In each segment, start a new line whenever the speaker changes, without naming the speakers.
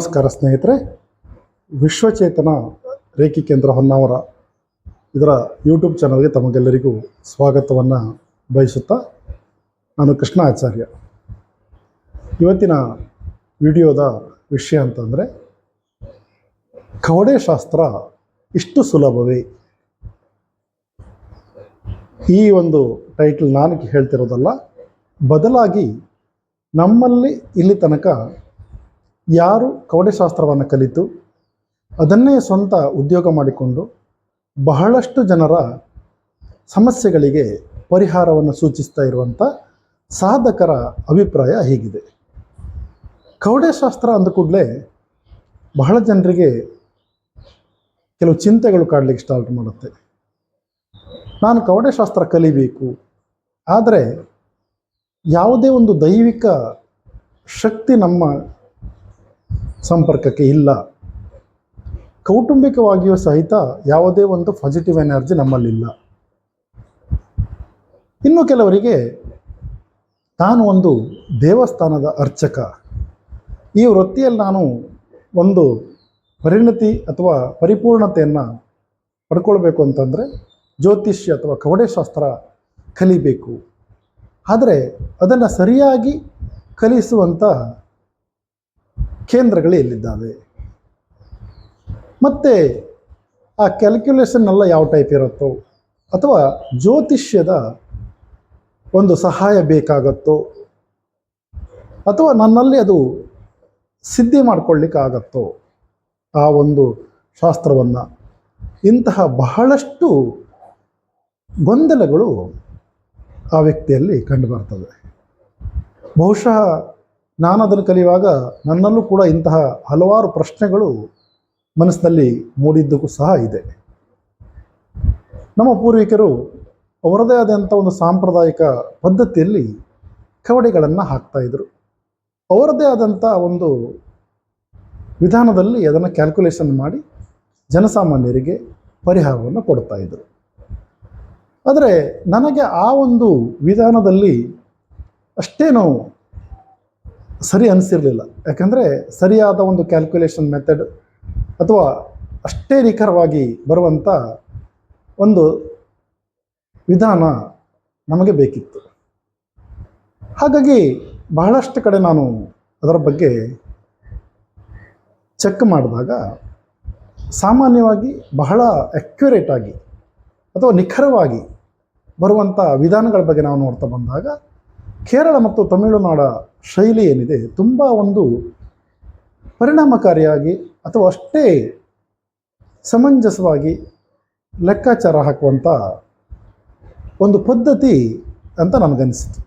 ನಮಸ್ಕಾರ ಸ್ನೇಹಿತರೆ, ವಿಶ್ವಚೇತನ ರೇಖಿ ಕೇಂದ್ರ ಹೊನ್ನಾವರ ಇದರ ಯೂಟ್ಯೂಬ್ ಚಾನಲ್ಗೆ ತಮಗೆಲ್ಲರಿಗೂ ಸ್ವಾಗತವನ್ನು ಬಯಸುತ್ತಾ ನಾನು ಕೃಷ್ಣ ಆಚಾರ್ಯ. ಇವತ್ತಿನ ವಿಡಿಯೋದ ವಿಷಯ ಅಂತಂದರೆ, ಕವಡೆ ಶಾಸ್ತ್ರ ಇಷ್ಟು ಸುಲಭವೇ? ಈ ಒಂದು ಟೈಟಲ್ ನಾನು ಹೇಳ್ತಿರೋದಲ್ಲ, ಬದಲಾಗಿ ನಮ್ಮಲ್ಲಿ ಇಲ್ಲಿ ತನಕ ಯಾರು ಕವಡೆಶಾಸ್ತ್ರವನ್ನು ಕಲಿತು ಅದನ್ನೇ ಸ್ವಂತ ಉದ್ಯೋಗ ಮಾಡಿಕೊಂಡು ಬಹಳಷ್ಟು ಜನರ ಸಮಸ್ಯೆಗಳಿಗೆ ಪರಿಹಾರವನ್ನು ಸೂಚಿಸ್ತಾ ಇರುವಂಥ ಸಾಧಕರ ಅಭಿಪ್ರಾಯ ಹೀಗಿದೆ. ಕವಡೆಶಾಸ್ತ್ರ ಅಂದ ಕೂಡಲೇ ಬಹಳ ಜನರಿಗೆ ಕೆಲವು ಚಿಂತೆಗಳು ಕಾಡಲಿಕ್ಕೆ ಸ್ಟಾರ್ಟ್ ಮಾಡುತ್ತೆ. ನಾನು ಕವಡೆಶಾಸ್ತ್ರ ಕಲಿಬೇಕು, ಆದರೆ ಯಾವುದೇ ಒಂದು ದೈವಿಕ ಶಕ್ತಿ ನಮ್ಮ ಸಂಪರ್ಕಕ್ಕೆ ಇಲ್ಲ. ಕೌಟುಂಬಿಕವಾಗಿಯೂ ಸಹಿತ ಯಾವುದೇ ಒಂದು ಪಾಸಿಟಿವ್ ಎನರ್ಜಿ ನಮ್ಮಲ್ಲಿಲ್ಲ. ಇನ್ನು ಕೆಲವರಿಗೆ ನಾನು ಒಂದು ದೇವಸ್ಥಾನದ ಅರ್ಚಕ. ಈ ವೃತ್ತಿಯಲ್ಲಿ ನಾನು ಒಂದು ಪರಿಣತಿ ಅಥವಾ ಪರಿಪೂರ್ಣತೆಯನ್ನು ಪಡ್ಕೊಳ್ಬೇಕು ಅಂತಂದರೆ ಜ್ಯೋತಿಷ್ಯ ಅಥವಾ ಕವಡೆಶಾಸ್ತ್ರ ಕಲಿಬೇಕು. ಆದರೆ ಅದನ್ನು ಸರಿಯಾಗಿ ಕಲಿಸುವಂಥ ಕೇಂದ್ರಗಳು ಎಲ್ಲಿದ್ದಾವೆ ಮತ್ತು ಆ ಕ್ಯಾಲ್ಕ್ಯುಲೇಷನ್ ಎಲ್ಲ ಯಾವ ಟೈಪ್ ಇರುತ್ತೋ ಅಥವಾ ಜ್ಯೋತಿಷ್ಯದ ಒಂದು ಸಹಾಯ ಬೇಕಾಗತ್ತೋ ಅಥವಾ ನನ್ನಲ್ಲಿ ಅದು ಸಿದ್ಧಿ ಮಾಡ್ಕೊಳ್ಳಿಕ್ಕಾಗತ್ತೋ ಆ ಒಂದು ಶಾಸ್ತ್ರವನ್ನು. ಇಂತಹ ಬಹಳಷ್ಟು ಗೊಂದಲಗಳು ಆ ವ್ಯಕ್ತಿಯಲ್ಲಿ ಕಂಡುಬರ್ತದೆ ಬಹುಶಃ ನಾನು ಅದನ್ನು ಕಲಿಯುವಾಗ ನನ್ನಲ್ಲೂ ಕೂಡ ಇಂತಹ ಹಲವಾರು ಪ್ರಶ್ನೆಗಳು ಮನಸ್ಸಿನಲ್ಲಿ ಮೂಡಿದ್ದಕ್ಕೂ ಸಹ ಇದೆ. ನಮ್ಮ ಪೂರ್ವಿಕರು ಅವರದೇ ಆದಂಥ ಒಂದು ಸಾಂಪ್ರದಾಯಿಕ ಪದ್ಧತಿಯಲ್ಲಿ ಕವಡೆಗಳನ್ನು ಹಾಕ್ತಾಯಿದ್ರು ಅವರದೇ ಆದಂಥ ಒಂದು ವಿಧಾನದಲ್ಲಿ ಅದನ್ನು ಕ್ಯಾಲ್ಕುಲೇಷನ್ ಮಾಡಿ ಜನಸಾಮಾನ್ಯರಿಗೆ ಪರಿಹಾರವನ್ನು ಕೊಡ್ತಾಯಿದ್ರು ಆದರೆ ನನಗೆ ಆ ಒಂದು ವಿಧಾನದಲ್ಲಿ ಅಷ್ಟೇನು ಸರಿ ಅನಿಸಿರಲಿಲ್ಲ. ಯಾಕಂದರೆ ಸರಿಯಾದ ಒಂದು ಕ್ಯಾಲ್ಕುಲೇಷನ್ ಮೆಥಡ್ ಅಥವಾ ಅಷ್ಟೇ ನಿಖರವಾಗಿ ಬರುವಂಥ ಒಂದು ವಿಧಾನ ನಮಗೆ ಬೇಕಿತ್ತು. ಹಾಗಾಗಿ ಬಹಳಷ್ಟು ಕಡೆ ನಾನು ಅದರ ಬಗ್ಗೆ ಚೆಕ್ ಮಾಡಿದಾಗ ಸಾಮಾನ್ಯವಾಗಿ ಬಹಳ ಆಗಿ ಅಥವಾ ನಿಖರವಾಗಿ ಬರುವಂಥ ವಿಧಾನಗಳ ಬಗ್ಗೆ ನಾವು ನೋಡ್ತಾ ಬಂದಾಗ ಕೇರಳ ಮತ್ತು ತಮಿಳುನಾಡ ಶೈಲಿ ಏನಿದೆ ತುಂಬ ಒಂದು ಪರಿಣಾಮಕಾರಿಯಾಗಿ ಅಥವಾ ಅಷ್ಟೇ ಸಮಂಜಸವಾಗಿ ಲೆಕ್ಕಾಚಾರ ಹಾಕುವಂಥ ಒಂದು ಪದ್ಧತಿ ಅಂತ ನನಗನ್ನಿಸಿತು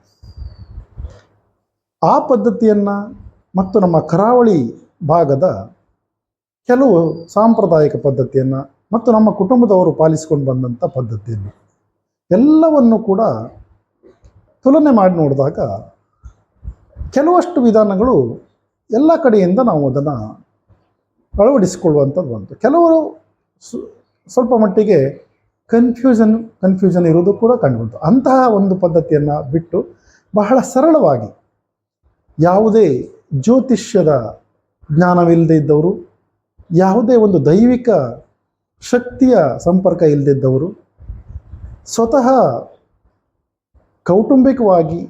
ಆ ಪದ್ಧತಿಯನ್ನು ಮತ್ತು ನಮ್ಮ ಕರಾವಳಿ ಭಾಗದ ಕೆಲವು ಸಾಂಪ್ರದಾಯಿಕ ಪದ್ಧತಿಯನ್ನು ಮತ್ತು ನಮ್ಮ ಕುಟುಂಬದವರು ಪಾಲಿಸಿಕೊಂಡು ಬಂದಂಥ ಪದ್ಧತಿಯನ್ನು ಎಲ್ಲವನ್ನು ಕೂಡ ತುಲನೆ ಮಾಡಿ ನೋಡಿದಾಗ ಕೆಲವಷ್ಟು ವಿಧಾನಗಳು ಎಲ್ಲ ಕಡೆಯಿಂದ ನಾವು ಅದನ್ನು ಅಳವಡಿಸಿಕೊಳ್ಳುವಂಥದ್ದು ಬಂತು. ಕೆಲವರು ಸ್ವಲ್ಪ ಮಟ್ಟಿಗೆ ಕನ್ಫ್ಯೂಷನ್ ಕನ್ಫ್ಯೂಷನ್ ಇರೋದು ಕೂಡ ಕಂಡುಬಂತು. ಅಂತಹ ಒಂದು ಪದ್ಧತಿಯನ್ನು ಬಿಟ್ಟು ಬಹಳ ಸರಳವಾಗಿ ಯಾವುದೇ ಜ್ಯೋತಿಷ್ಯದ ಜ್ಞಾನವಿಲ್ಲದೆ ಇದ್ದವರು, ಯಾವುದೇ ಒಂದು ದೈವಿಕ ಶಕ್ತಿಯ ಸಂಪರ್ಕ ಇಲ್ಲದಿದ್ದವರು ಸ್ವತಃ ಕೌಟುಂಬಿಕವಾಗಿ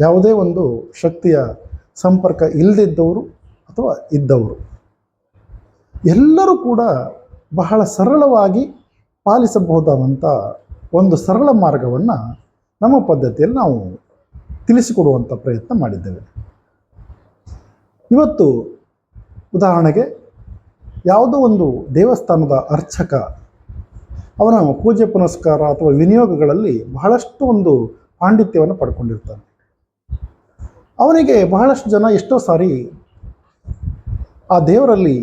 ಯಾವುದೇ ಒಂದು ಶಕ್ತಿಯ ಸಂಪರ್ಕ ಇಲ್ಲದಿದ್ದವರು ಅಥವಾ ಇದ್ದವರು. ಎಲ್ಲರೂ ಕೂಡ ಬಹಳ ಸರಳವಾಗಿ ಪಾಲಿಸಬಹುದಾದಂಥ ಒಂದು ಸರಳ ಮಾರ್ಗವನ್ನು ನಮ್ಮ ಪದ್ಧತಿಯಲ್ಲಿ ನಾವು ತಿಳಿಸಿಕೊಡುವಂಥ ಪ್ರಯತ್ನ ಮಾಡಿದ್ದೇವೆ. ಇವತ್ತು ಉದಾಹರಣೆಗೆ ಯಾವುದೋ ಒಂದು ದೇವಸ್ಥಾನದ ಅರ್ಚಕ ಅವನ ಪೂಜೆ ಪುನಸ್ಕಾರ ಅಥವಾ ವಿನಿಯೋಗಗಳಲ್ಲಿ ಬಹಳಷ್ಟು ಒಂದು ಪಾಂಡಿತ್ಯವನ್ನು ಪಡ್ಕೊಂಡಿರ್ತಾನೆ. ಅವನಿಗೆ ಬಹಳಷ್ಟು ಜನ ಎಷ್ಟೋ ಸಾರಿ ಆ ದೇವರಲ್ಲಿ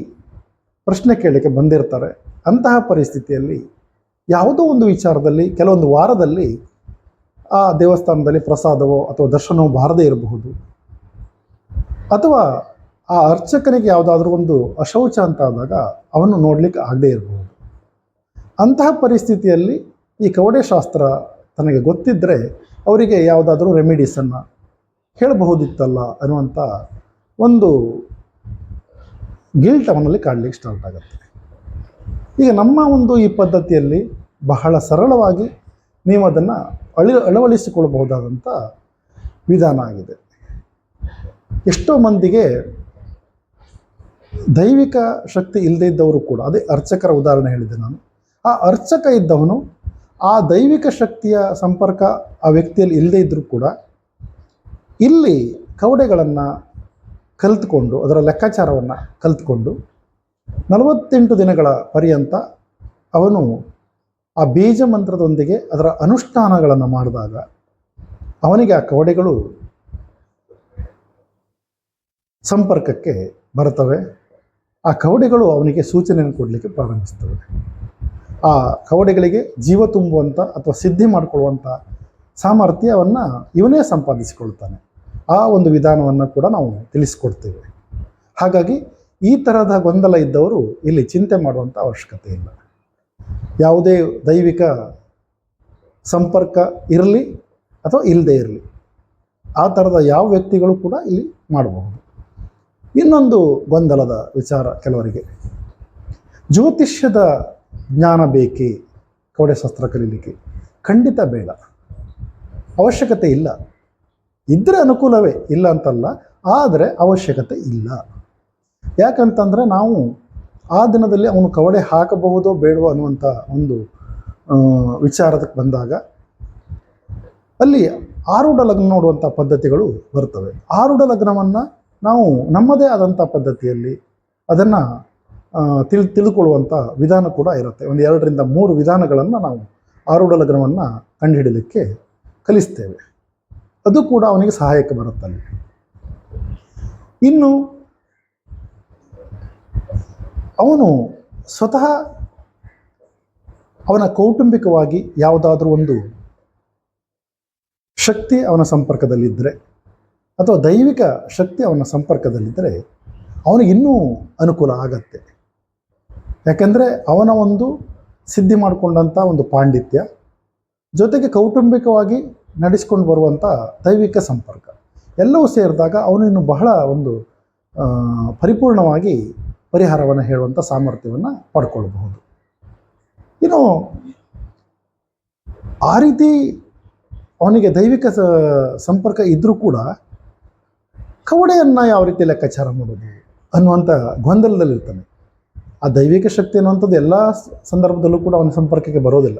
ಪ್ರಶ್ನೆ ಕೇಳಲಿಕ್ಕೆ ಬಂದಿರ್ತಾರೆ. ಅಂತಹ ಪರಿಸ್ಥಿತಿಯಲ್ಲಿ ಯಾವುದೋ ಒಂದು ವಿಚಾರದಲ್ಲಿ, ಕೆಲವೊಂದು ವಾರದಲ್ಲಿ ಆ ದೇವಸ್ಥಾನದಲ್ಲಿ ಪ್ರಸಾದವೋ ಅಥವಾ ದರ್ಶನವೋ ಬಾರದೇ ಇರಬಹುದು. ಅಥವಾ ಆ ಅರ್ಚಕನಿಗೆ ಯಾವುದಾದ್ರೂ ಒಂದು ಅಶೌಚ ಅಂತ ಆದಾಗ ಅವನು ನೋಡಲಿಕ್ಕೆ ಆಗದೇ ಇರಬಹುದು. ಅಂತಹ ಪರಿಸ್ಥಿತಿಯಲ್ಲಿ ಈ ಕವಡೆ ಶಾಸ್ತ್ರ ತನಗೆ ಗೊತ್ತಿದ್ದರೆ ಅವರಿಗೆ ಯಾವುದಾದ್ರೂ ರೆಮಿಡೀಸನ್ನು ಹೇಳಬಹುದಿತ್ತಲ್ಲ ಅನ್ನುವಂಥ ಒಂದು ಗಿಲ್ಟ್ ಅವನಲ್ಲಿ ಕಾಡಲಿಕ್ಕೆ ಸ್ಟಾರ್ಟ್ ಆಗುತ್ತೆ. ಈಗ ನಮ್ಮ ಒಂದು ಈ ಪದ್ಧತಿಯಲ್ಲಿ ಬಹಳ ಸರಳವಾಗಿ ನೀವು ಅದನ್ನು ಅಳಿ, ಅಳವಡಿಸಿಕೊಳ್ಳಬಹುದಾದಂಥ ವಿಧಾನ ಆಗಿದೆ. ಎಷ್ಟೋ ಮಂದಿಗೆ ದೈವಿಕ ಶಕ್ತಿ ಇಲ್ಲದೇ ಇದ್ದವರು ಕೂಡ, ಅದೇ ಅರ್ಚಕರ ಉದಾಹರಣೆ ಹೇಳಿದೆ ನಾನು, ಆ ಅರ್ಚಕ ಇದ್ದವನು ಆ ದೈವಿಕ ಶಕ್ತಿಯ ಸಂಪರ್ಕ ಆ ವ್ಯಕ್ತಿಯಲ್ಲಿ ಇಲ್ಲದೇ ಇದ್ದರೂ ಕೂಡ ಇಲ್ಲಿ ಕವಡೆಗಳನ್ನು ಕಲ್ತ್ಕೊಂಡು, ಅದರ ಲೆಕ್ಕಾಚಾರವನ್ನು ಕಲ್ತ್ಕೊಂಡು ನಲವತ್ತೆಂಟು ದಿನಗಳ ಪರ್ಯಂತ ಅವನು ಆ ಬೀಜ ಮಂತ್ರದೊಂದಿಗೆ ಅದರ ಅನುಷ್ಠಾನಗಳನ್ನು ಮಾಡಿದಾಗ ಅವನಿಗೆ ಆ ಕವಡೆಗಳು ಸಂಪರ್ಕಕ್ಕೆ ಬರ್ತವೆ. ಆ ಕವಡೆಗಳು ಅವನಿಗೆ ಸೂಚನೆಯನ್ನು ಕೊಡಲಿಕ್ಕೆ ಪ್ರಾರಂಭಿಸ್ತವೆ. ಆ ಕವಡೆಗಳಿಗೆ ಜೀವ ತುಂಬುವಂಥ ಅಥವಾ ಸಿದ್ಧಿ ಮಾಡಿಕೊಳ್ಳುವಂಥ ಸಾಮರ್ಥ್ಯವನ್ನು ಇವನೇ ಸಂಪಾದಿಸಿಕೊಳ್ತಾನೆ. ಆ ಒಂದು ವಿಧಾನವನ್ನು ಕೂಡ ನಾವು ತಿಳಿಸ್ಕೊಡ್ತೇವೆ. ಹಾಗಾಗಿ ಈ ಥರದ ಗೊಂದಲ ಇದ್ದವರು ಇಲ್ಲಿ ಚಿಂತೆ ಮಾಡುವಂಥ ಅವಶ್ಯಕತೆ ಇಲ್ಲ. ಯಾವುದೇ ದೈವಿಕ ಸಂಪರ್ಕ ಇರಲಿ ಅಥವಾ ಇಲ್ಲದೇ ಇರಲಿ. ಆ ಥರದ ಯಾವ ವ್ಯಕ್ತಿಗಳು ಕೂಡ ಇಲ್ಲಿ ಮಾಡಬಹುದು. ಇನ್ನೊಂದು ಗೊಂದಲದ ವಿಚಾರ ಕೆಲವರಿಗೆ. ಜ್ಯೋತಿಷ್ಯದ ಜ್ಞಾನ ಬೇಕೇ? ಕವಡೆ ಶಾಸ್ತ್ರ ಕಲೀಲಿಕ್ಕೆ ಖಂಡಿತ ಬೇಡ. ಅವಶ್ಯಕತೆ ಇಲ್ಲ. ಇದ್ದರೆ ಅನುಕೂಲವೇ ಇಲ್ಲ ಅಂತಲ್ಲ, ಆದರೆ ಅವಶ್ಯಕತೆ ಇಲ್ಲ. ಯಾಕಂತಂದರೆ ನಾವು ಆ ದಿನದಲ್ಲಿ ಅವನು ಕವಡೆ ಹಾಕಬಹುದೋ ಬೇಡವೋ ಅನ್ನುವಂಥ ಒಂದು ವಿಚಾರದಕ್ಕೆ ಬಂದಾಗ ಅಲ್ಲಿ ಆರೂಢ ಲಗ್ನ ನೋಡುವಂಥ ಪದ್ಧತಿಗಳು ಬರ್ತವೆ. ಆರೂಢ ಲಗ್ನವನ್ನು ನಾವು ನಮ್ಮದೇ ಆದಂಥ ಪದ್ಧತಿಯಲ್ಲಿ ಅದನ್ನು ತಿಳ್ ತಿಳ್ಕೊಳ್ಳುವಂಥ ವಿಧಾನ ಕೂಡ ಇರುತ್ತೆ. ಒಂದು ಎರಡರಿಂದ ಮೂರು ವಿಧಾನಗಳನ್ನು ನಾವು ಆರೂಢ ಲಗ್ನವನ್ನು ಕಂಡುಹಿಡಲಿಕ್ಕೆ ಕಲಿಸ್ತೇವೆ. ಅದು ಕೂಡ ಅವನಿಗೆ ಸಹಾಯಕ್ಕೆ ಬರುತ್ತಲ್ಲಿ. ಇನ್ನು ಅವನು ಸ್ವತಃ ಅವನ ಕೌಟುಂಬಿಕವಾಗಿ ಯಾವುದಾದ್ರೂ ಒಂದು ಶಕ್ತಿ ಅವನ ಸಂಪರ್ಕದಲ್ಲಿದ್ದರೆ ಅಥವಾ ದೈವಿಕ ಶಕ್ತಿ ಅವನ ಸಂಪರ್ಕದಲ್ಲಿದ್ದರೆ ಅವನಿಗೆ ಇನ್ನೂ ಅನುಕೂಲ ಆಗತ್ತೆ. ಯಾಕೆಂದರೆ ಅವನ ಒಂದು ಸಿದ್ಧಿ ಮಾಡಿಕೊಂಡಂಥ ಒಂದು ಪಾಂಡಿತ್ಯ ಜೊತೆಗೆ ಕೌಟುಂಬಿಕವಾಗಿ ನಡೆಸ್ಕೊಂಡು ಬರುವಂಥ ದೈವಿಕ ಸಂಪರ್ಕ. ಎಲ್ಲವೂ ಸೇರಿದಾಗ ಅವನಿನ್ನು ಬಹಳ ಒಂದು ಪರಿಪೂರ್ಣವಾಗಿ ಪರಿಹಾರವನ್ನು ಹೇಳುವಂಥ ಸಾಮರ್ಥ್ಯವನ್ನು ಪಡ್ಕೊಳ್ಬಹುದು. ಇನ್ನು ಆ ರೀತಿ ಅವನಿಗೆ ದೈವಿಕ ಸಂಪರ್ಕ ಇದ್ದರೂ ಕೂಡ ಕವಡೆಯನ್ನು ಯಾವ ರೀತಿ ಲೆಕ್ಕಾಚಾರ ಮಾಡೋದು ಅನ್ನುವಂಥ ಗೊಂದಲದಲ್ಲಿರ್ತಾನೆ. ಆ ದೈವಿಕ ಶಕ್ತಿ ಅನ್ನುವಂಥದ್ದು ಎಲ್ಲ ಸಂದರ್ಭದಲ್ಲೂ ಕೂಡ ಅವನ ಸಂಪರ್ಕಕ್ಕೆ ಬರೋದಿಲ್ಲ.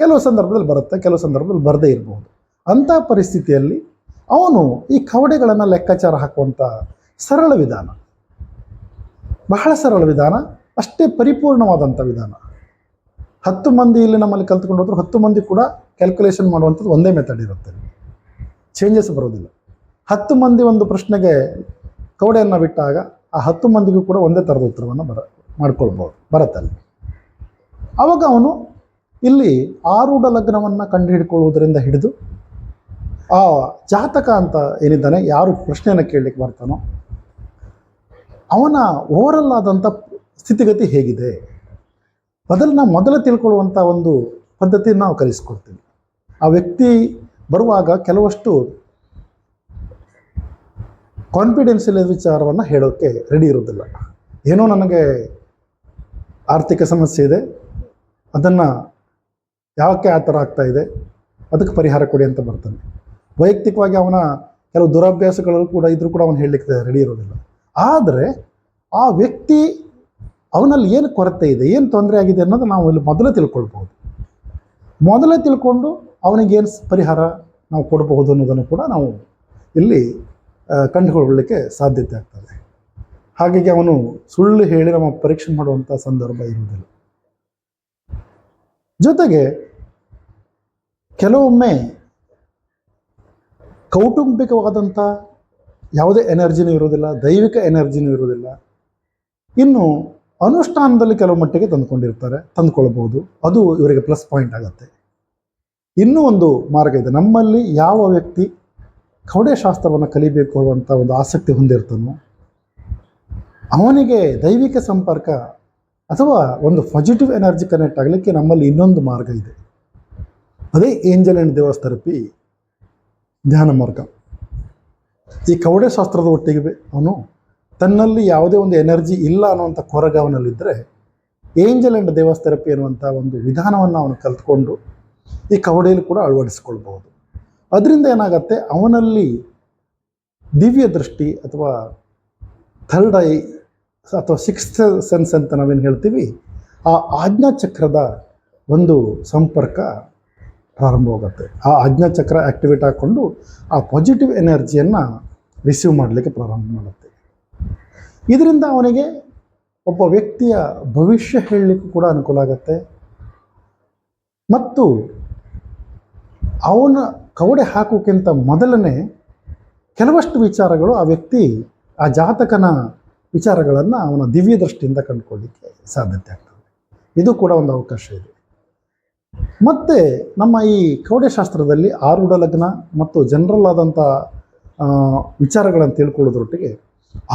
ಕೆಲವು ಸಂದರ್ಭದಲ್ಲಿ ಬರುತ್ತೆ, ಕೆಲವು ಸಂದರ್ಭದಲ್ಲಿ ಬರದೇ ಇರಬಹುದು ಅಂಥ ಪರಿಸ್ಥಿತಿಯಲ್ಲಿ ಅವನು ಈ ಕವಡೆಗಳನ್ನು ಲೆಕ್ಕಾಚಾರ ಹಾಕುವಂಥ ಸರಳ ವಿಧಾನ. ಬಹಳ ಸರಳ ವಿಧಾನ, ಅಷ್ಟೇ ಪರಿಪೂರ್ಣವಾದಂಥ ವಿಧಾನ. ಹತ್ತು ಮಂದಿ ಇಲ್ಲಿ ನಮ್ಮಲ್ಲಿ ಕಲ್ತ್ಕೊಂಡು ಹೋದ್ರು, ಹತ್ತು ಮಂದಿ ಕೂಡ ಕ್ಯಾಲ್ಕುಲೇಷನ್ ಮಾಡುವಂಥದ್ದು ಒಂದೇ ಮೆಥಡ್ ಇರುತ್ತೆ. ಚೇಂಜಸ್ ಬರೋದಿಲ್ಲ. ಹತ್ತು ಮಂದಿ ಒಂದು ಪ್ರಶ್ನೆಗೆ ಕವಡೆಯನ್ನು ಬಿಟ್ಟಾಗ ಆ ಹತ್ತು ಮಂದಿಗೂ ಕೂಡ ಒಂದೇ ಥರದ ಉತ್ತರವನ್ನು ಬರ, ಮಾಡ್ಕೊಳ್ಬೋದು ಬರುತ್ತಲ್ಲಿ ಅವಾಗ ಅವನು ಇಲ್ಲಿ ಆರೂಢ ಲಗ್ನವನ್ನು ಕಂಡುಹಿಡ್ಕೊಳ್ಳುವುದರಿಂದ ಹಿಡಿದು ಆ ಜಾತಕ ಅಂತ ಏನಿದ್ದಾನೆ, ಯಾರು ಪ್ರಶ್ನೆಯನ್ನು ಕೇಳಲಿಕ್ಕೆ ಬರ್ತಾನೋ, ಅವನ ಓವರಲ್ ಆದಂಥ ಸ್ಥಿತಿಗತಿ ಹೇಗಿದೆ? ಅದನ್ನು ನಾವು ಮೊದಲು ತಿಳ್ಕೊಳ್ಳುವಂಥ ಒಂದು ಪದ್ಧತಿ ನಾವು ಕಲಿಸ್ಕೊಡ್ತೀವಿ. ಆ ವ್ಯಕ್ತಿ ಬರುವಾಗ ಕೆಲವಷ್ಟು ಕಾನ್ಫಿಡೆನ್ಸಿಯಲ್ ವಿಚಾರವನ್ನು ಹೇಳೋಕ್ಕೆ ರೆಡಿ ಇರೋದಿಲ್ಲ ಏನೋ ನನಗೆ ಆರ್ಥಿಕ ಸಮಸ್ಯೆ ಇದೆ, ಅದನ್ನು ಯಾಕೆ ಆ ಥರ ಆಗ್ತಾ ಇದೆ? ಅದಕ್ಕೆ ಪರಿಹಾರ ಕೊಡಿ ಅಂತ ಬರ್ತಾನೆ ವೈಯಕ್ತಿಕವಾಗಿ ಅವನ ಕೆಲವು ದುರಭ್ಯಾಸಗಳು ಕೂಡ ಇದ್ರೂ ಕೂಡ ಅವನು ಹೇಳಲಿಕ್ಕೆ ರೆಡಿ ಇರೋದಿಲ್ಲ. ಆದರೆ ಆ ವ್ಯಕ್ತಿ ಅವನಲ್ಲಿ ಏನು ಕೊರತೆ ಇದೆ, ಏನು ತೊಂದರೆ ಆಗಿದೆ ಅನ್ನೋದು ನಾವು ಇಲ್ಲಿ ಮೊದಲೇ ತಿಳ್ಕೊಳ್ಬೋದು ಮೊದಲೇ ತಿಳ್ಕೊಂಡು ಅವನಿಗೇನು ಪರಿಹಾರ ನಾವು ಕೊಡಬಹುದು ಅನ್ನೋದನ್ನು ಕೂಡ ನಾವು ಇಲ್ಲಿ ಕಂಡುಕೊಳ್ಳಲಿಕ್ಕೆ ಸಾಧ್ಯತೆ ಆಗ್ತದೆ. ಹಾಗಾಗಿ ಅವನು ಸುಳ್ಳು ಹೇಳಿ ನಮ್ಮ ಪರೀಕ್ಷೆ ಮಾಡುವಂಥ ಸಂದರ್ಭ ಇರುವುದಿಲ್ಲ. ಜೊತೆಗೆ ಕೆಲವೊಮ್ಮೆ ಕೌಟುಂಬಿಕವಾದಂಥ ಯಾವುದೇ ಎನರ್ಜಿನೂ ಇರೋದಿಲ್ಲ ದೈವಿಕ ಎನರ್ಜಿನೂ ಇರೋದಿಲ್ಲ ಇನ್ನು ಅನುಷ್ಠಾನದಲ್ಲಿ ಕೆಲವು ಮಟ್ಟಿಗೆ ತಂದುಕೊಂಡಿರ್ತಾರೆ ತಂದುಕೊಳ್ಬೋದು ಅದು ಇವರಿಗೆ ಪ್ಲಸ್ ಪಾಯಿಂಟ್ ಆಗುತ್ತೆ. ಇನ್ನೂ ಒಂದು ಮಾರ್ಗ ಇದೆ. ನಮ್ಮಲ್ಲಿ ಯಾವ ವ್ಯಕ್ತಿ ಶಾಸ್ತ್ರವನ್ನು ಕಲಿಬೇಕು ಅನ್ನುವಂಥ ಒಂದು ಆಸಕ್ತಿ ಹೊಂದಿರ್ತಾನೋ, ಅವನಿಗೆ ದೈವಿಕ ಸಂಪರ್ಕ ಅಥವಾ ಒಂದು ಪಾಸಿಟಿವ್ ಎನರ್ಜಿ ಕನೆಕ್ಟ್ ಆಗಲಿಕ್ಕೆ ನಮ್ಮಲ್ಲಿ ಇನ್ನೊಂದು ಮಾರ್ಗ ಇದೆ. ಅದೇ ಏಂಜಲ್ ಆ್ಯಂಡ್ ದೇವಸ್ ಥೆರಪಿ ಧ್ಯಾನ ಮಾರ್ಗ. ಈ ಕವಡೆ ಶಾಸ್ತ್ರದ ಒಟ್ಟಿಗೆ ಅವನು ತನ್ನಲ್ಲಿ ಯಾವುದೇ ಒಂದು ಎನರ್ಜಿ ಇಲ್ಲ ಅನ್ನುವಂಥ ಕೊರಗ ಅವನಲ್ಲಿದ್ದರೆ ಏಂಜಲ್ ಆ್ಯಂಡ್ ದೇವಸ್ ಥೆರಪಿ ಅನ್ನುವಂಥ ಒಂದು ವಿಧಾನವನ್ನು ಅವನು ಕಲ್ತ್ಕೊಂಡು ಈ ಕವಡೆಯಲ್ಲಿ ಕೂಡ ಅಳವಡಿಸ್ಕೊಳ್ಬಹುದು. ಅದರಿಂದ ಏನಾಗತ್ತೆ? ಅವನಲ್ಲಿ ದಿವ್ಯ ದೃಷ್ಟಿ ಅಥವಾ ಥರ್ಡ್ ಐ ಅಥವಾ ಸಿಕ್ಸ್ತ್ ಸೆನ್ಸ್ ಅಂತ ನಾವೇನು ಹೇಳ್ತೀವಿ, ಆ ಆಜ್ಞಾಚಕ್ರದ ಒಂದು ಸಂಪರ್ಕ ಪ್ರಾರಂಭವಾಗುತ್ತೆ. ಆ ಆಜ್ಞಾಚಕ್ರ ಆ್ಯಕ್ಟಿವೇಟ್ ಹಾಕ್ಕೊಂಡು ಆ ಪಾಸಿಟಿವ್ ಎನರ್ಜಿಯನ್ನು ರಿಸೀವ್ ಮಾಡಲಿಕ್ಕೆ ಪ್ರಾರಂಭ ಮಾಡುತ್ತೆ. ಇದರಿಂದ ಅವನಿಗೆ ಒಬ್ಬ ವ್ಯಕ್ತಿಯ ಭವಿಷ್ಯ ಹೇಳಲಿಕ್ಕೂ ಕೂಡ ಅನುಕೂಲ ಆಗುತ್ತೆ. ಮತ್ತು ಅವನ ಕವಡೆ ಹಾಕೋಕ್ಕಿಂತ ಮೊದಲನೇ ಕೆಲವಷ್ಟು ವಿಚಾರಗಳು ಆ ವ್ಯಕ್ತಿ, ಆ ಜಾತಕನ ವಿಚಾರಗಳನ್ನು ಅವನ ದಿವ್ಯ ದೃಷ್ಟಿಯಿಂದ ಕಂಡುಕೊಳ್ಳಿಕ್ಕೆ ಸಾಧ್ಯತೆ ಆಗ್ತದೆ. ಇದು ಕೂಡ ಒಂದು ಅವಕಾಶ ಇದೆ. ಮತ್ತು ನಮ್ಮ ಈ ಕವಡೆಶಾಸ್ತ್ರದಲ್ಲಿ ಆರೂಢ ಲಗ್ನ ಮತ್ತು ಜನರಲ್ ಆದಂಥ ವಿಚಾರಗಳನ್ನು ತಿಳ್ಕೊಳ್ಳೋದ್ರೊಟ್ಟಿಗೆ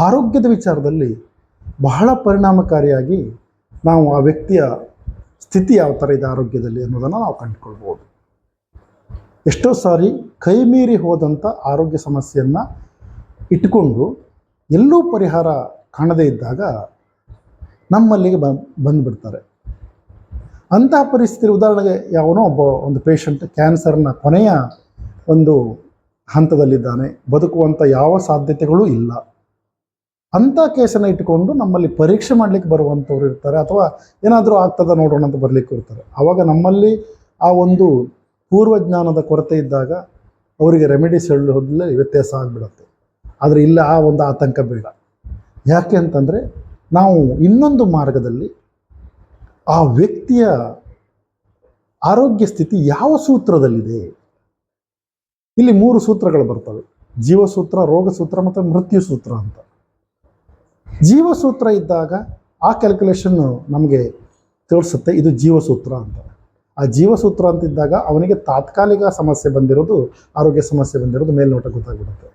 ಆರೋಗ್ಯದ ವಿಚಾರದಲ್ಲಿ ಬಹಳ ಪರಿಣಾಮಕಾರಿಯಾಗಿ ನಾವು ಆ ವ್ಯಕ್ತಿಯ ಸ್ಥಿತಿ ಯಾವ ಥರ ಇದೆ ಆರೋಗ್ಯದಲ್ಲಿ ಅನ್ನೋದನ್ನು ನಾವು ಕಂಡುಕೊಳ್ಬೋದು. ಎಷ್ಟೋ ಸಾರಿ ಕೈ ಮೀರಿ ಹೋದಂಥ ಆರೋಗ್ಯ ಸಮಸ್ಯೆಯನ್ನು ಇಟ್ಟುಕೊಂಡು ಎಲ್ಲೂ ಪರಿಹಾರ ಕಾಣದೇ ಇದ್ದಾಗ ನಮ್ಮಲ್ಲಿಗೆ ಬ ಬಂದುಬಿಡ್ತಾರೆ. ಅಂತಹ ಪರಿಸ್ಥಿತಿ, ಉದಾಹರಣೆಗೆ ಯಾವನೋ ಒಬ್ಬ ಒಂದು ಪೇಷಂಟ್ ಕ್ಯಾನ್ಸರ್ನ ಕೊನೆಯ ಒಂದು ಹಂತದಲ್ಲಿದ್ದಾನೆ. ಬದುಕುವಂಥ ಯಾವ ಸಾಧ್ಯತೆಗಳೂ ಇಲ್ಲ. ಅಂಥ ಕೇಸನ್ನು ಇಟ್ಟುಕೊಂಡು ನಮ್ಮಲ್ಲಿ ಪರೀಕ್ಷೆ ಮಾಡಲಿಕ್ಕೆ ಬರುವಂಥವ್ರು ಇರ್ತಾರೆ ಅಥವಾ ಏನಾದರೂ ಆಗ್ತದ ನೋಡೋಣ ಅಂತ ಬರಲಿಕ್ಕೆ ಇರ್ತಾರೆ. ಆವಾಗ ನಮ್ಮಲ್ಲಿ ಆ ಒಂದು ಪೂರ್ವಜ್ಞಾನದ ಕೊರತೆ ಇದ್ದಾಗ ಅವರಿಗೆ ರೆಮಿಡೀಸ್ ಹೇಳೋದ್ರಲ್ಲಿ ವ್ಯತ್ಯಾಸ ಆಗಿಬಿಡುತ್ತೆ. ಆದರೆ ಇಲ್ಲ, ಆ ಒಂದು ಆತಂಕ ಬೇಡ. ಯಾಕೆ ಅಂತಂದರೆ ನಾವು ಇನ್ನೊಂದು ಮಾರ್ಗದಲ್ಲಿ ಆ ವ್ಯಕ್ತಿಯ ಆರೋಗ್ಯ ಸ್ಥಿತಿ ಯಾವ ಸೂತ್ರದಲ್ಲಿದೆ? ಇಲ್ಲಿ ಮೂರು ಸೂತ್ರಗಳು ಬರ್ತವೆ. ಜೀವಸೂತ್ರ, ರೋಗಸೂತ್ರ ಮತ್ತು ಮೃತ್ಯು ಸೂತ್ರ ಅಂತ. ಜೀವಸೂತ್ರ ಇದ್ದಾಗ ಆ ಕ್ಯಾಲ್ಕುಲೇಷನ್ ನಮಗೆ ತೋರಿಸುತ್ತೆ, ಇದು ಜೀವಸೂತ್ರ ಅಂತ. ಆ ಜೀವಸೂತ್ರ ಅಂತಿದ್ದಾಗ ಅವನಿಗೆ ತಾತ್ಕಾಲಿಕ ಸಮಸ್ಯೆ ಬಂದಿರೋದು, ಆರೋಗ್ಯ ಸಮಸ್ಯೆ ಬಂದಿರೋದು ಮೇಲ್ನೋಟ ಗೊತ್ತಾಗ್ಬಿಡುತ್ತೆ.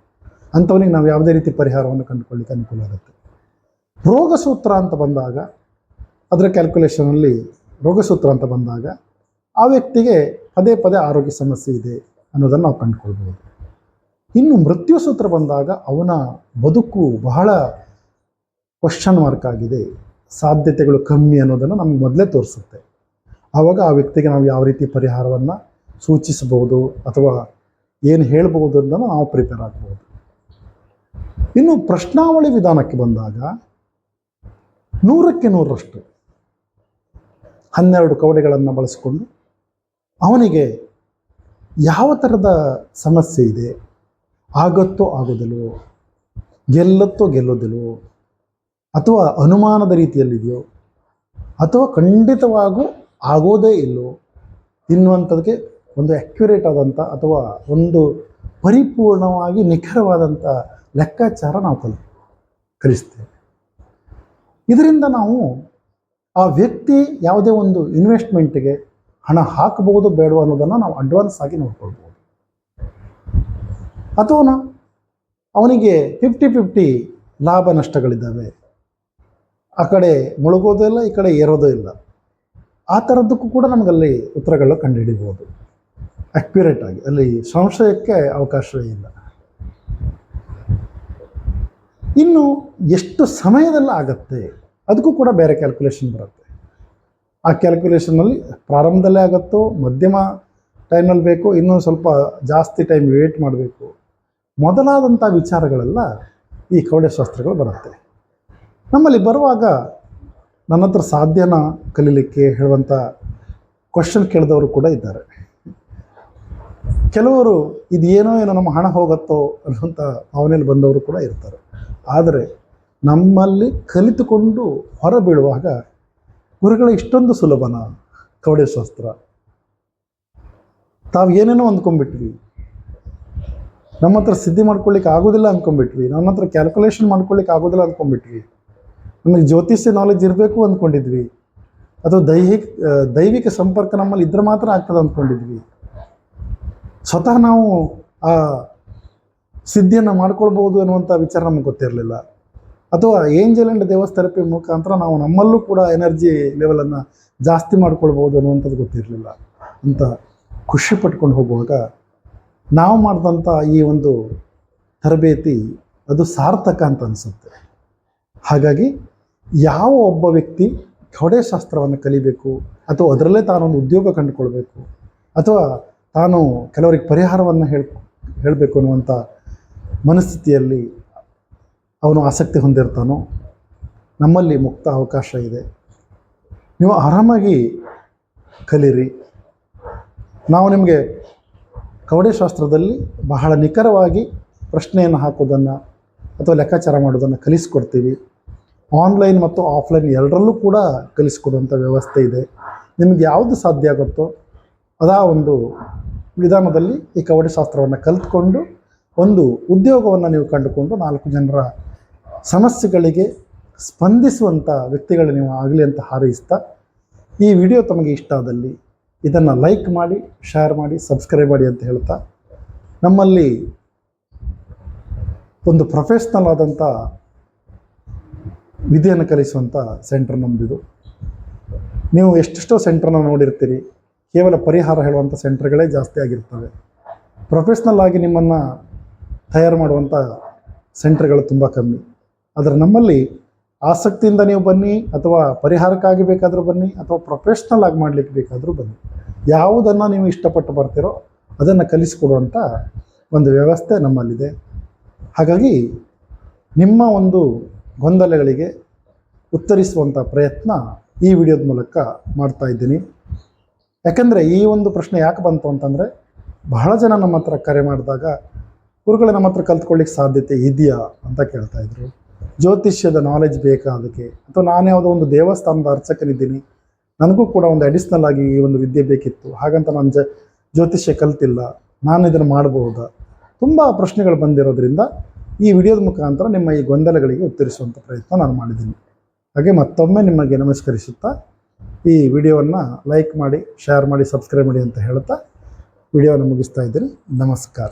ಅಂಥವನಿಗೆ ನಾವು ಯಾವುದೇ ರೀತಿ ಪರಿಹಾರವನ್ನು ಕಂಡುಕೊಳ್ಳಿಕ್ಕೆ ಅನುಕೂಲ ಆಗುತ್ತೆ. ರೋಗಸೂತ್ರ ಅಂತ ಬಂದಾಗ, ಅದರ ಕ್ಯಾಲ್ಕುಲೇಷನಲ್ಲಿ ರೋಗಸೂತ್ರ ಅಂತ ಬಂದಾಗ, ಆ ವ್ಯಕ್ತಿಗೆ ಪದೇ ಪದೇ ಆರೋಗ್ಯ ಸಮಸ್ಯೆ ಇದೆ ಅನ್ನೋದನ್ನು ನಾವು ಕಂಡುಕೊಳ್ಬೋದು. ಇನ್ನು ಮೃತ್ಯು ಸೂತ್ರ ಬಂದಾಗ ಅವನ ಬದುಕು ಬಹಳ ಕ್ವಶನ್ ಮಾರ್ಕ್ ಆಗಿದೆ. ಸಾಧ್ಯತೆಗಳು ಕಮ್ಮಿ ಅನ್ನೋದನ್ನು ನಮಗೆ ಮೊದಲೇ ತೋರಿಸುತ್ತೆ. ಆವಾಗ ಆ ವ್ಯಕ್ತಿಗೆ ನಾವು ಯಾವ ರೀತಿ ಪರಿಹಾರವನ್ನು ಸೂಚಿಸಬಹುದು ಅಥವಾ ಏನು ಹೇಳ್ಬೋದು ಅಂತ ನಾವು ಪ್ರಿಪೇರ್ ಆಗ್ಬೋದು. ಇನ್ನು ಪ್ರಶ್ನಾವಳಿ ವಿಧಾನಕ್ಕೆ ಬಂದಾಗ ನೂರಕ್ಕೆ ನೂರರಷ್ಟು ಹನ್ನೆರಡು ಕವಡೆಗಳನ್ನು ಬಳಸಿಕೊಂಡು ಅವನಿಗೆ ಯಾವ ಥರದ ಸಮಸ್ಯೆ ಇದೆ, ಆಗತ್ತೋ ಆಗೋದಿಲ್ವೋ, ಗೆಲ್ಲತ್ತೋ ಗೆಲ್ಲೋದಿಲ್ವೋ, ಅಥವಾ ಅನುಮಾನದ ರೀತಿಯಲ್ಲಿದೆಯೋ, ಅಥವಾ ಖಂಡಿತವಾಗೂ ಆಗೋದೇ ಇಲ್ಲೋ ಎನ್ನುವಂಥದ್ದಕ್ಕೆ ಒಂದು ಅಕ್ಯುರೇಟ್ ಆದಂಥ ಅಥವಾ ಒಂದು ಪರಿಪೂರ್ಣವಾಗಿ ನಿಖರವಾದಂಥ ಲೆಕ್ಕಾಚಾರ ನಾವು ಕಲಿ ಕಲಿಸ್ತೇವೆ. ಇದರಿಂದ ನಾವು ಆ ವ್ಯಕ್ತಿ ಯಾವುದೇ ಒಂದು ಇನ್ವೆಸ್ಟ್ಮೆಂಟ್ಗೆ ಹಣ ಹಾಕಬಹುದು ಬೇಡ ಅನ್ನೋದನ್ನು ನಾವು ಅಡ್ವಾನ್ಸ್ ಆಗಿ ನೋಡ್ಕೊಳ್ಬೋದು ಅಥವಾ ಅವನಿಗೆ ಫಿಫ್ಟಿ ಫಿಫ್ಟಿ ಲಾಭ ನಷ್ಟಗಳಿದ್ದಾವೆ. ಆ ಕಡೆ ಮುಳುಗೋದೂ ಇಲ್ಲ, ಈ ಕಡೆ ಏರೋದೂ ಇಲ್ಲ. ಆ ಥರದ್ದಕ್ಕೂ ಕೂಡ ನಮಗಲ್ಲಿ ಉತ್ತರಗಳು ಕಂಡುಹಿಡಿಬೋದು ಅಕ್ಯುರೇಟ್ ಆಗಿ, ಅಲ್ಲಿ ಸಂಶಯಕ್ಕೆ ಅವಕಾಶವೇ ಇಲ್ಲ. ಇನ್ನು ಎಷ್ಟು ಸಮಯದಲ್ಲಿ ಆಗತ್ತೆ? ಅದಕ್ಕೂ ಕೂಡ ಬೇರೆ ಕ್ಯಾಲ್ಕುಲೇಷನ್ ಬರುತ್ತೆ. ಆ ಕ್ಯಾಲ್ಕುಲೇಷನಲ್ಲಿ ಪ್ರಾರಂಭದಲ್ಲೇ ಆಗುತ್ತೋ, ಮಧ್ಯಮ ಟೈಮಲ್ಲಿ ಬೇಕು, ಇನ್ನೂ ಸ್ವಲ್ಪ ಜಾಸ್ತಿ ಟೈಮ್ ವೇಟ್ ಮಾಡಬೇಕು. ಮೊದಲಾದಂಥ ವಿಚಾರಗಳೆಲ್ಲ ಈ ಕೌಡ್ಯಶಾಸ್ತ್ರಗಳು ಬರುತ್ತೆ. ನಮ್ಮಲ್ಲಿ ಬರುವಾಗ ನನ್ನ ಹತ್ರ ಸಾಧ್ಯನ ಕಲೀಲಿಕ್ಕೆ ಹೇಳುವಂಥ ಕ್ವಶನ್ ಕೇಳಿದವರು ಕೂಡ ಇದ್ದಾರೆ. ಕೆಲವರು ಇದೇನೋ ಏನೋ ನಮ್ಮ ಹಣ ಹೋಗುತ್ತೋ ಅನ್ನುವಂಥ ಭಾವನೆಯಲ್ಲಿ ಬಂದವರು ಕೂಡ ಇರ್ತಾರೆ. ಆದರೆ ನಮ್ಮಲ್ಲಿ ಕಲಿತುಕೊಂಡು ಹೊರಬೀಳುವಾಗ ಗುರುಗಳ ಇಷ್ಟೊಂದು ಸುಲಭನ, ಕವಡೆ ಶಾಸ್ತ್ರ. ತಾವು ಏನೇನೋ ಅಂದ್ಕೊಂಡ್ಬಿಟ್ವಿ. ನಮ್ಮ ಹತ್ರ ಸಿದ್ಧಿ ಮಾಡ್ಕೊಳ್ಳಿಕ್ಕೆ ಆಗೋದಿಲ್ಲ ಅಂದ್ಕೊಂಡ್ಬಿಟ್ವಿ. ನನ್ನ ಹತ್ರ ಕ್ಯಾಲ್ಕುಲೇಷನ್ ಮಾಡ್ಕೊಳ್ಳಿಕ್ಕೆ ಆಗೋದಿಲ್ಲ ಅಂದ್ಕೊಂಡ್ಬಿಟ್ವಿ. ನಮಗೆ ಜ್ಯೋತಿಷ್ಯ ನಾಲೆಜ್ ಇರಬೇಕು ಅಂದ್ಕೊಂಡಿದ್ವಿ. ಅಥವಾ ದೈಹಿಕ, ದೈವಿಕ ಸಂಪರ್ಕ ನಮ್ಮಲ್ಲಿ ಇದ್ರೆ ಮಾತ್ರ ಆಗ್ತದೆ ಅಂದ್ಕೊಂಡಿದ್ವಿ. ಸ್ವತಃ ನಾವು, ಆ, ಸಿದ್ಧಿಯನ್ನು ಮಾಡ್ಕೊಳ್ಬೋದು ಅನ್ನುವಂಥ ವಿಚಾರ ನಮ್ಗೆ ಗೊತ್ತಿರಲಿಲ್ಲ. ಅಥವಾ ಏಂಜಲ್ ಆ್ಯಂಡ್ ದೇವಸ್ ಥೆರಪಿ ಮುಖಾಂತರ ನಾವು ನಮ್ಮಲ್ಲೂ ಕೂಡ ಎನರ್ಜಿ ಲೆವೆಲನ್ನು ಜಾಸ್ತಿ ಮಾಡ್ಕೊಳ್ಬೋದು ಅನ್ನುವಂಥದ್ದು ಗೊತ್ತಿರಲಿಲ್ಲ. ಅಂತ ಖುಷಿ ಪಟ್ಕೊಂಡು ಹೋಗುವಾಗ ನಾವು ಮಾಡಿದಂಥ ಈ ಒಂದು ತರಬೇತಿ ಅದು ಸಾರ್ಥಕ ಅಂತ ಅನಿಸುತ್ತೆ. ಹಾಗಾಗಿ ಯಾವ ಒಬ್ಬ ವ್ಯಕ್ತಿ ಶಾಸ್ತ್ರವನ್ನು ಕಲಿಬೇಕು, ಅಥವಾ ಅದರಲ್ಲೇ ತಾನೊಂದು ಉದ್ಯೋಗ ಕಂಡುಕೊಳ್ಬೇಕು, ಅಥವಾ ತಾನು ಕೆಲವರಿಗೆ ಪರಿಹಾರವನ್ನು ಹೇಳ್, ಹೇಳಬೇಕು ಅನ್ನುವಂಥ ಮನಸ್ಥಿತಿಯಲ್ಲಿ ಅವನು ಆಸಕ್ತಿ ಹೊಂದಿರ್ತಾನೋ, ನಮ್ಮಲ್ಲಿ ಮುಕ್ತ ಅವಕಾಶ ಇದೆ. ನೀವು ಆರಾಮಾಗಿ ಕಲೀರಿ. ನಾವು ನಿಮಗೆ ಕವಡೆಶಾಸ್ತ್ರದಲ್ಲಿ ಬಹಳ ನಿಖರವಾಗಿ ಪ್ರಶ್ನೆಯನ್ನು ಹಾಕೋದನ್ನು ಅಥವಾ ಲೆಕ್ಕಾಚಾರ ಮಾಡೋದನ್ನು ಕಲಿಸ್ಕೊಡ್ತೀವಿ. ಆನ್ಲೈನ್ ಮತ್ತು ಆಫ್ಲೈನ್ ಎರಡರಲ್ಲೂ ಕೂಡ ಕಲಿಸ್ಕೊಡುವಂಥ ವ್ಯವಸ್ಥೆ ಇದೆ. ನಿಮಗೆ ಯಾವುದು ಸಾಧ್ಯ ಆಗುತ್ತೋ, ಅದಾ ಒಂದು ವಿಧಾನದಲ್ಲಿ ಈ ಕವಡೆಶಾಸ್ತ್ರವನ್ನು ಕಲಿತ್ಕೊಂಡು ಒಂದು ಉದ್ಯೋಗವನ್ನು ನೀವು ಕಂಡುಕೊಂಡು ನಾಲ್ಕು ಜನರ ಸಮಸ್ಯೆಗಳಿಗೆ ಸ್ಪಂದಿಸುವಂಥ ವ್ಯಕ್ತಿಗಳು ನೀವು ಆಗಲಿ ಅಂತ ಹಾರೈಸ್ತಾ ಈ ವಿಡಿಯೋ ತಮಗೆ ಇಷ್ಟ ಆದಲ್ಲಿ ಇದನ್ನು ಲೈಕ್ ಮಾಡಿ, ಶೇರ್ ಮಾಡಿ, ಸಬ್ಸ್ಕ್ರೈಬ್ ಮಾಡಿ ಅಂತ ಹೇಳ್ತಾ ನಮ್ಮಲ್ಲಿ ಒಂದು ಪ್ರೊಫೆಷ್ನಲ್ ಆದಂಥ ವಿದ್ಯೆಯನ್ನು ಕಲಿಸುವಂಥ ಸೆಂಟರ್ ನಮ್ಮದಿದು ನೀವು ಎಷ್ಟೆಷ್ಟೋ ಸೆಂಟ್ರನ್ನ ನೋಡಿರ್ತೀರಿ. ಕೇವಲ ಪರಿಹಾರ ಹೇಳುವಂಥ ಸೆಂಟರ್ಗಳೇ ಜಾಸ್ತಿ ಆಗಿರ್ತವೆ. ಪ್ರೊಫೆಷ್ನಲ್ ಆಗಿ ನಿಮ್ಮನ್ನು ತಯಾರು ಮಾಡುವಂಥ ಸೆಂಟರ್ಗಳು ತುಂಬ ಕಮ್ಮಿ. ಆದರೆ ನಮ್ಮಲ್ಲಿ ಆಸಕ್ತಿಯಿಂದ ನೀವು ಬನ್ನಿ ಅಥವಾ ಪರಿಹಾರಕ್ಕಾಗಿ ಬೇಕಾದರೂ ಬನ್ನಿ ಅಥವಾ ಪ್ರೊಫೆಷ್ನಲ್ ಆಗಿ ಮಾಡಲಿಕ್ಕೆ ಬೇಕಾದರೂ ಬನ್ನಿ. ಯಾವುದನ್ನು ನೀವು ಇಷ್ಟಪಟ್ಟು ಬರ್ತೀರೋ ಅದನ್ನು ಕಲಿಸಿಕೊಡುವಂಥ ಒಂದು ವ್ಯವಸ್ಥೆ ನಮ್ಮಲ್ಲಿದೆ. ಹಾಗಾಗಿ ನಿಮ್ಮ ಒಂದು ಗೊಂದಲಗಳಿಗೆ ಉತ್ತರಿಸುವಂಥ ಪ್ರಯತ್ನ ಈ ವಿಡಿಯೋದ ಮೂಲಕ ಮಾಡ್ತಾ ಇದ್ದೀನಿ. ಯಾಕಂದರೆ ಈ ಒಂದು ಪ್ರಶ್ನೆ ಯಾಕೆ ಬಂತು ಅಂತಂದರೆ, ಬಹಳ ಜನ ನಮ್ಮ ಹತ್ರ ಕರೆ ಮಾಡಿದಾಗ, ಗುರುಗಳು ನಮ್ಮ ಹತ್ರ ಕಲ್ತ್ಕೊಳ್ಳಿಕ್ಕೆ ಸಾಧ್ಯತೆ ಇದೆಯಾ ಅಂತ ಕೇಳ್ತಾ ಇದ್ರು. ಜ್ಯೋತಿಷ್ಯದ ನಾಲೆಜ್ ಬೇಕಾ ಅದಕ್ಕೆ? ಅಥವಾ ನಾನು ಯಾವುದೋ ಒಂದು ದೇವಸ್ಥಾನದ ಅರ್ಚಕನಿದ್ದೀನಿ, ನನಗೂ ಕೂಡ ಒಂದು ಅಡಿಷ್ನಲ್ ಆಗಿ ಈ ಒಂದು ವಿದ್ಯೆ ಬೇಕಿತ್ತು, ಹಾಗಂತ ನಾನು ಜ, ಜ್ಯೋತಿಷ್ಯ ಕಲ್ತಿಲ್ಲ, ನಾನು ಇದನ್ನು ಮಾಡಬಹುದಾ? ತುಂಬ ಪ್ರಶ್ನೆಗಳು ಬಂದಿರೋದ್ರಿಂದ ಈ ವಿಡಿಯೋದ ಮುಖಾಂತರ ನಿಮ್ಮ ಈ ಗೊಂದಲಗಳಿಗೆ ಉತ್ತರಿಸುವಂಥ ಪ್ರಯತ್ನ ನಾನು ಮಾಡಿದ್ದೀನಿ. ಹಾಗೆ ಮತ್ತೊಮ್ಮೆ ನಿಮಗೆ ನಮಸ್ಕರಿಸುತ್ತಾ ಈ ವಿಡಿಯೋವನ್ನು ಲೈಕ್ ಮಾಡಿ ಶೇರ್ ಮಾಡಿ ಸಬ್ಸ್ಕ್ರೈಬ್ ಮಾಡಿ ಅಂತ ಹೇಳ್ತಾ ವಿಡಿಯೋನ ಮುಗಿಸ್ತಾ ಇದ್ದೀನಿ. ನಮಸ್ಕಾರ.